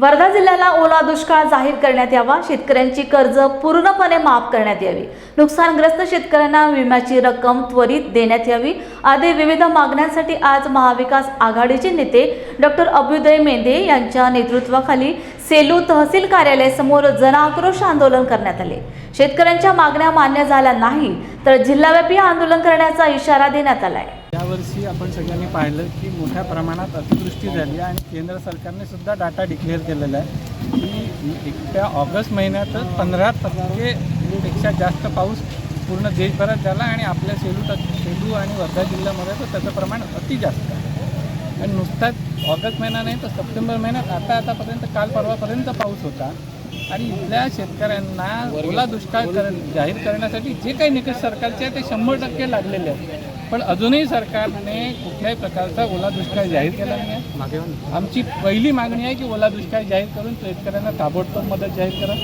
वर्धा जिल्ह्याला ओला दुष्काळ जाहीर करण्यात यावा शेतकऱ्यांची कर्ज पूर्णपणे माफ करण्यात यावी. नुकसानग्रस्त शेतकऱ्यांना विम्याची रक्कम त्वरित देण्यात यावी. आदी विविध मागण्यांसाठी आज महाविकास आघाडीचे नेते डॉक्टर अभ्युदय मेंढे यांच्या नेतृत्वाखाली सेलू तहसील कार्यालयासमोर जनआक्रोश आंदोलन करण्यात आले. शेतकऱ्यांच्या मागण्या मान्य झाल्या नाही तर जिल्हाव्यापी आंदोलन करण्याचा इशारा देण्यात आलाय. यावर्षी आपण सगळ्यांनी पाहिलं की मोठ्या प्रमाणात अतिवृष्टी झाली आणि केंद्र सरकारने सुद्धा डाटा डिक्लेअर केलेला आहे. की एकट्या ऑगस्ट महिन्यातच पंधरा टक्केपेक्षा जास्त पाऊस पूर्ण देशभरात झाला आणि आपल्या सेलू सेलू आणि वर्धा जिल्ह्यामध्ये तर त्याचं प्रमाण अति जास्त आहे. आणि नुसताच ऑगस्ट महिना नाही तर सप्टेंबर महिन्यात आता आतापर्यंत काल परवापर्यंत पाऊस होता. आणि इथल्या शेतकऱ्यांना ओला दुष्काळ कर जाहीर करण्यासाठी जे काही निकष सरकारचे आहे ते शंभर टक्के लागलेले आहेत. पण अजूनही सरकारने कुठल्याही प्रकारचा ओला दुष्काळ जाहीर केला नाही आहे. आमची पहिली मागणी आहे की ओला दुष्काळ जाहीर करून शेतकऱ्यांना ताबडतोब मदत जाहीर करा.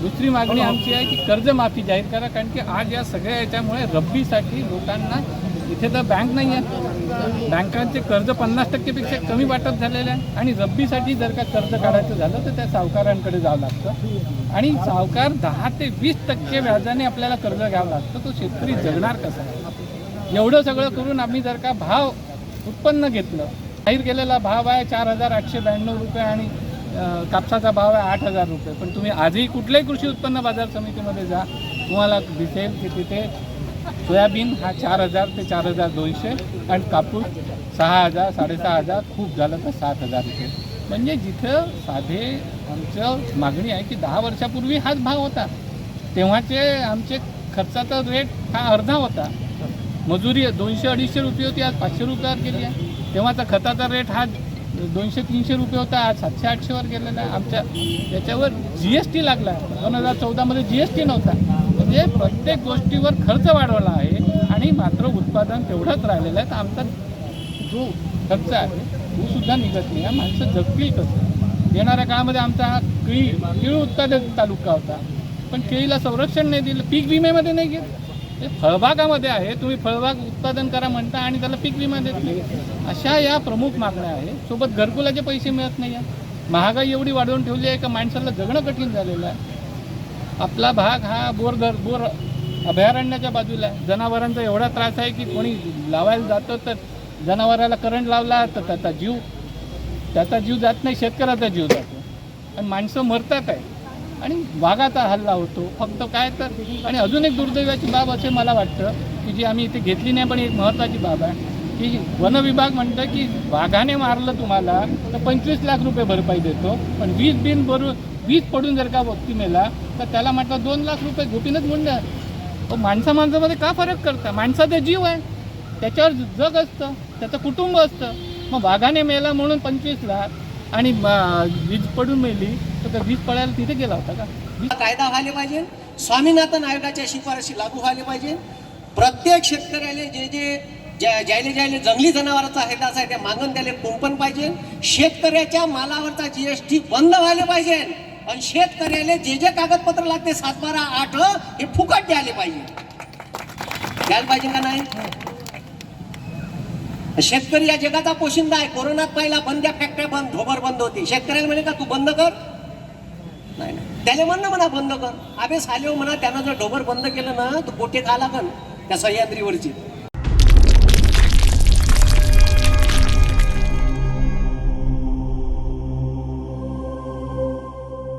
दुसरी मागणी आमची आहे की कर्जमाफी जाहीर करा कारण की आज या सगळ्या याच्यामुळे रब्बीसाठी लोकांना इथे तर बँक नाही आहे बँकांचे कर्ज पन्नास टक्केपेक्षा कमी वाटप झालेलं आहे. आणि रब्बीसाठी जर का कर्ज काढायचं झालं तर त्या सावकारांकडे जावं लागतं. आणि सावकार दहा ते वीस टक्के व्याजाने आपल्याला कर्ज घ्यावं लागतं. तो शेतकरी जगणार कसा? एवढं सगळं करून आम्ही जर का भाव उत्पन्न घेतलं जाहीर केलेला भाव आहे चार हजार आठशे ब्याण्णव रुपये आणि कापसाचा भाव आहे आठ हजार रुपये. पण तुम्ही आजही कुठल्याही कृषी उत्पन्न बाजार समितीमध्ये जा. तुम्हाला दिसेल की तिथे सोयाबीन हा चार हजार ते चार हजार दोनशे आणि कापूस सहा हजार साडेसहा हजार खूप झालं तर सात हजार रुपये. म्हणजे जिथं साधे आमचं मागणी आहे की दहा वर्षापूर्वी हाच भाव होता. तेव्हाचे आमचे खर्चाचा रेट हा अर्धा होता. मजुरी दोनशे अडीचशे रुपये होती आज पाचशे रुपयावर गेली आहे. तेव्हाचा खताचा रेट हा दोनशे तीनशे रुपये होता आज सातशे आठशेवर गेलेला आहे. आमच्या याच्यावर जी एस टी लागला. दोन हजार चौदामध्ये जी एस टी नव्हता. म्हणजे प्रत्येक गोष्टीवर खर्च वाढवला आहे आणि मात्र उत्पादन तेवढंच राहिलेलं आहे. तर आमचा जो खर्च आहे तो सुद्धा निघत नाही. आहे माणसं जगतील कसं? येणाऱ्या काळामध्ये आमचा हा केळी केळी उत्पादक तालुका होता. पण केळीला संरक्षण नाही दिलं पीक विम्यामध्ये नाही घेत ते फळबागामध्ये आहे तुम्ही फळबाग उत्पादन करा म्हणता आणि त्याला पीक विमा देत नाही. अशा या प्रमुख मागण्या आहे सोबत घरकुलाचे पैसे मिळत नाही आहे महागाई एवढी वाढवून ठेवली आहे का माणसाला जगणं कठीण झालेलं आहे. आपला भाग हा बोर घर बोर अभयारण्याच्या बाजूला आहे. जनावरांचा एवढा त्रास आहे की कोणी लावायला जातं तर जनावराला करंट लावला तर त्याचा जीव त्याचा जीव जात नाही शेतकऱ्याचा जीव जातो. आणि माणसं मरतात आहे. आणि वाघाचा हल्ला होतो. फक्त काय तर आणि अजून एक दुर्दैवाची बाब असे मला वाटतं की जी आम्ही इथे घेतली नाही पण एक महत्त्वाची बाब आहे की वन विभाग म्हणतं की वाघाने मारलं तुम्हाला तर पंचवीस लाख रुपये भरपाई देतो. पण वीज बिल भरून वीज पडून जर का व्यक्ती मेला तर त्याला म्हटलं दोन लाख रुपये घुटीनच म्हणून तो माणसा माणसामध्ये का फरक करता? माणसाचा जीव आहे. त्याच्यावर जग असतं त्याचं कुटुंब असतं. मग वाघाने मेला म्हणून पंचवीस लाख आणि वीज पडून मेली तर त्या वीज पडायला तिथे गेला होता का? वीज कायदा व्हायला पाहिजे. स्वामीनाथन आयोगाच्या शिफारशी लागू व्हायला पाहिजे. प्रत्येक शेतकऱ्याला जे जे ज्या ज्याले ज्याले जंगली जनावरांचा हैदास आहे त्या मागून त्याला कुंपण पाहिजे. शेतकऱ्याच्या मालावरचा जी एस टी बंद व्हायला पाहिजे. आणि शेतकऱ्याला जे जे कागदपत्र लागते सात बारा आठ हे फुकट द्यायला पाहिजे. द्यायला पाहिजे का नाही? शेतकरी या जगाचा पोशिंदा आहे. कोरोनात पहिला बंद्या फॅक्टऱ्या बंद ढोबर बंद होती. शेतकऱ्याला म्हणे का तू बंद कर. नाही नाही. त्याला म्हणणं म्हणा बंद कर. अबे साले हो म्हणा त्यानं जर ढोबर बंद केलं ना तर गोटे खा लागन त्या सह्याद्रीवरची.